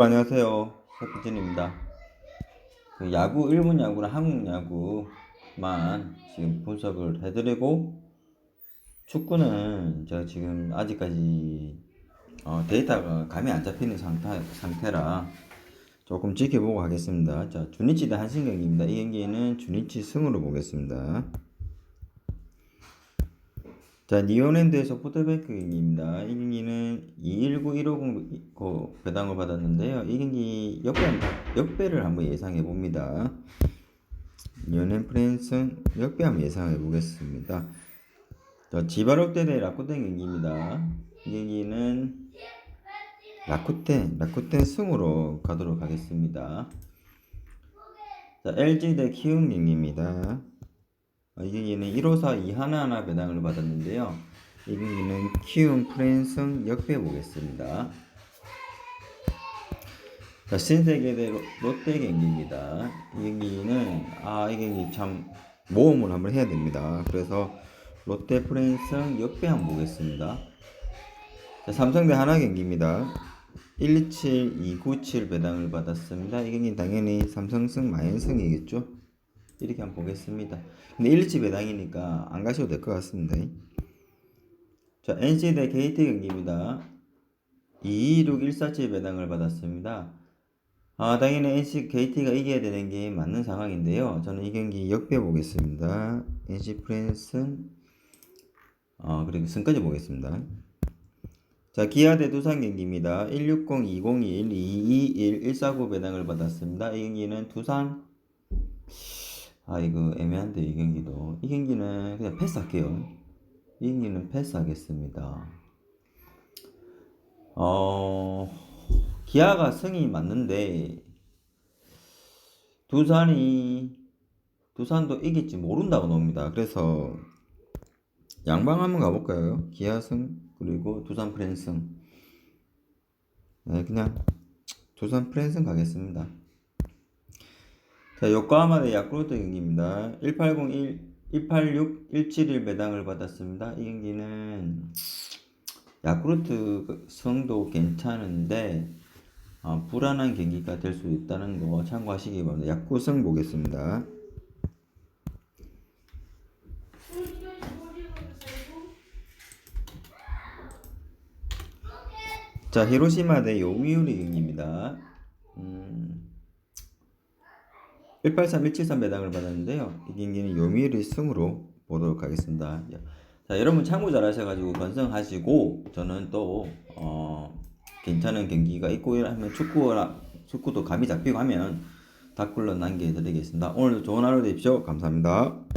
안녕하세요. 서피진입니다. 그 야구, 일본 야구나 한국 야구만 지금 분석을 해드리고, 축구는 제가 지금 아직까지 어, 데이터가 감이 안 잡히는 상태, 상태라 조금 지켜보고 하겠습니다. 자, 주니치 대 한신 경기입니다. 이 경기는 주니치 승으로 보겠습니다. 자, 니오랜드의 소프트뱅크 경기입니다. 이 경기는 219-150 그 배당을 받았는데요. 이 경기 역배, 역배를 한번 예상해 봅니다. 니오랜 프랜스 역배 한번 예상해 보겠습니다. 자, 지바롯데 대 라쿠텐 경기입니다. 이 경기는 라쿠텐, 라쿠텐 승으로 가도록 하겠습니다. 자, LG 대 키움 경기입니다. 어, 이 경기는 154 2하나하나 배당을 받았는데요. 이 경기는 키움 프랜승 역배 보겠습니다. 자, 신세계 대 로- 롯데 경기입니다. 이 경기는 아, 이 경기 참 모험을 한번 해야 됩니다. 그래서 롯데 프랜승 역배 한번 보겠습니다. 자, 삼성 대 하나 경기입니다. 127 297 배당을 받았습니다. 이 경기는 당연히 삼성승 마연승이겠죠. 이렇게 한번 보겠습니다. 근데 1치 배당이니까 안 가셔도 될 것 같습니다. 자, NC 대 KT 경기입니다. 226 147 배당을 받았습니다. 아, 당연히 NC KT가 이겨야 되는 게 맞는 상황인데요. 저는 이 경기 역배 보겠습니다. NC 프랜슨 어, 그리고 승까지 보겠습니다. 자, 기아 대 두산 경기입니다. 160 2021 221 149 배당을 받았습니다. 이 경기는 두산 아 이거 애매한데 이 경기도. 이 경기는 그냥 패스할게요. 이 경기는 패스하겠습니다. 어 기아가 승이 맞는데 두산이 두산도 이길지 모른다고 놉니다. 그래서 양방 한번 가볼까요? 기아 승 그리고 두산 프랜승. 네 그냥 두산 프랜승 가겠습니다 자, 요코하마 대 야쿠르트 경기입니다. 1801, 186, 171 배당을 받았습니다. 이 경기는 야쿠르트 성도 괜찮은데 어, 불안한 경기가 될 수 있다는 거 참고하시기 바랍니다. 야쿠승 보겠습니다. 자, 히로시마 대 요미우리 경기입니다. 음, 183, 173 배당을 받았는데요. 이 경기는 요미우리 승으로 보도록 하겠습니다. 자, 여러분 참고 잘 하셔가지고 건성하시고 저는 또 어, 괜찮은 경기가 있고 하면 축구나 축구도 감이 잡히고 하면 댓글로 남겨드리겠습니다. 오늘도 좋은 하루 되십시오. 감사합니다.